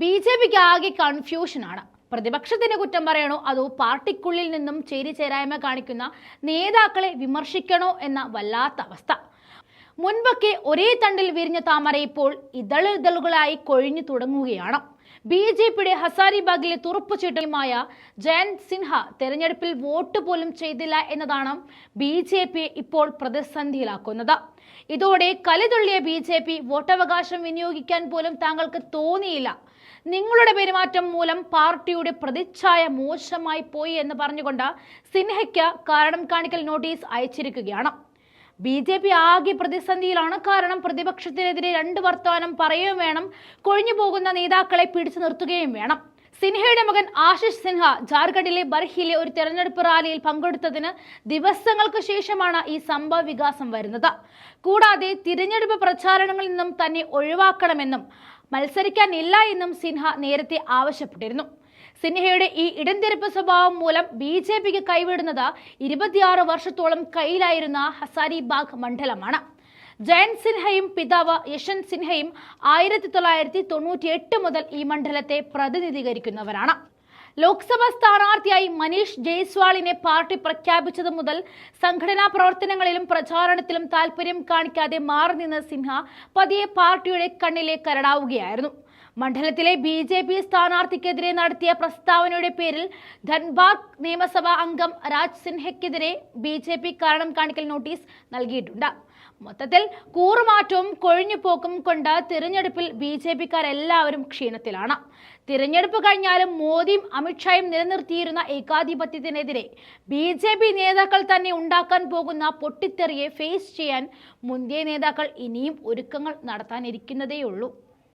B J പിക്ക് ആകെ കൺഫ്യൂഷനാണ് പ്രതിപക്ഷത്തിന് കുറ്റം പറയണോ അതോ പാർട്ടിക്കുള്ളിൽ നിന്നും ചേരിചേരായ്മ കാണിക്കുന്ന നേതാക്കളെ വിമർശിക്കണോ എന്ന വല്ലാത്ത അവസ്ഥ. മുൻപൊക്കെ ഒരേ തണ്ടിൽ വിരിഞ്ഞ താമര ഇപ്പോൾ ഇതളിതളുകളായി കൊഴിഞ്ഞു തുടങ്ങുകയാണ്. ബി ജെ പിയുടെ ഹസാരിബാഗിലെ തുറപ്പുചീട്ടയുമായ ജയന്ത് സിൻഹ തെരഞ്ഞെടുപ്പിൽ വോട്ട് പോലും ചെയ്തില്ല എന്നതാണ് ബി ജെ പിയെ ഇപ്പോൾ പ്രതിസന്ധിയിലാക്കുന്നത്. ഇതോടെ കലിതുള്ളിയ ബി ജെ പി വോട്ടവകാശം വിനിയോഗിക്കാൻ പോലും താങ്കൾക്ക് തോന്നിയില്ല. നിങ്ങളുടെ പെരുമാറ്റം മൂലം പാർട്ടിയുടെ പ്രതിച്ഛായ മോശമായി പോയി എന്ന് പറഞ്ഞുകൊണ്ട് സിൻഹയ്ക്ക് കാരണം കാണിക്കൽ നോട്ടീസ് അയച്ചിരിക്കുകയാണ്. ബി ജെ പി ആകെ പ്രതിസന്ധിയിലാണ്. കാരണം പ്രതിപക്ഷത്തിനെതിരെ രണ്ട് വർത്തമാനം പറയുകയും വേണം. കൊഴിഞ്ഞു പോകുന്ന നേതാക്കളെ പിടിച്ചു നിർത്തുകയും വേണം. സിൻഹയുടെ മകൻ ആശിഷ് സിൻഹ ജാർഖണ്ഡിലെ ബർഹിയിലെ ഒരു തെരഞ്ഞെടുപ്പ് റാലിയിൽ പങ്കെടുത്തതിന് ദിവസങ്ങൾക്ക് ശേഷമാണ് ഈ സംഭവ വികാസം വരുന്നത്. കൂടാതെ തിരഞ്ഞെടുപ്പ് പ്രചാരണങ്ങളിൽ നിന്നും തന്നെ ഒഴിവാക്കണമെന്നും മത്സരിക്കാനില്ല എന്നും സിൻഹ നേരത്തെ ആവശ്യപ്പെട്ടിരുന്നു. സിൻഹയുടെ ഈ ഇടംതിരപ്പ് സ്വഭാവം മൂലം ബി ജെ പിക്ക് കൈവിടുന്നത് ഇരുപത്തിയാറ് വർഷത്തോളം കയ്യിലായിരുന്ന ഹസാരിബാഗ് മണ്ഡലമാണ്. ജയന്ത് സിൻഹയും പിതാവ് യശ്വന്ത് സിൻഹയും ആയിരത്തി തൊള്ളായിരത്തി തൊണ്ണൂറ്റി എട്ട് മുതൽ ഈ മണ്ഡലത്തെ പ്രതിനിധീകരിക്കുന്നവരാണ്. ലോക്സഭാ സ്ഥാനാർത്ഥിയായി മനീഷ് ജയ്സ്വാളിനെ പാർട്ടി പ്രഖ്യാപിച്ചത് മുതൽ സംഘടനാ പ്രവർത്തനങ്ങളിലും പ്രചാരണത്തിലും താൽപര്യം കാണിക്കാതെ മാറി നിന്ന സിൻഹ പതിയെ പാർട്ടിയുടെ കണ്ണിലെ കരടാവുകയായിരുന്നു. മണ്ഡലത്തിലെ ബി ജെ പി സ്ഥാനാർത്ഥിക്കെതിരെ നടത്തിയ പ്രസ്താവനയുടെ പേരിൽ ധൻബാദ് നിയമസഭാ അംഗം രാജ് സിൻഹയ്ക്കെതിരെ ബി ജെ പി കാരണം കാണിക്കൽ നോട്ടീസ് നൽകിയിട്ടുണ്ട്. മൊത്തത്തിൽ കൂറുമാറ്റവും കൊഴിഞ്ഞുപോക്കും കൊണ്ട് തിരഞ്ഞെടുപ്പിൽ ബി ജെ പിക്കാരെല്ലാവരും ക്ഷീണത്തിലാണ്. തിരഞ്ഞെടുപ്പ് കഴിഞ്ഞാലും മോദിയും അമിത്ഷായും നിലനിർത്തിയിരുന്ന ഏകാധിപത്യത്തിനെതിരെ ബി ജെ പി നേതാക്കൾ തന്നെ ഉണ്ടാക്കാൻ പോകുന്ന പൊട്ടിത്തെറിയെ ഫേസ് ചെയ്യാൻ മുന്തിയ നേതാക്കൾ ഇനിയും ഒരുക്കങ്ങൾ നടത്താനിരിക്കുന്നതേയുള്ളൂ.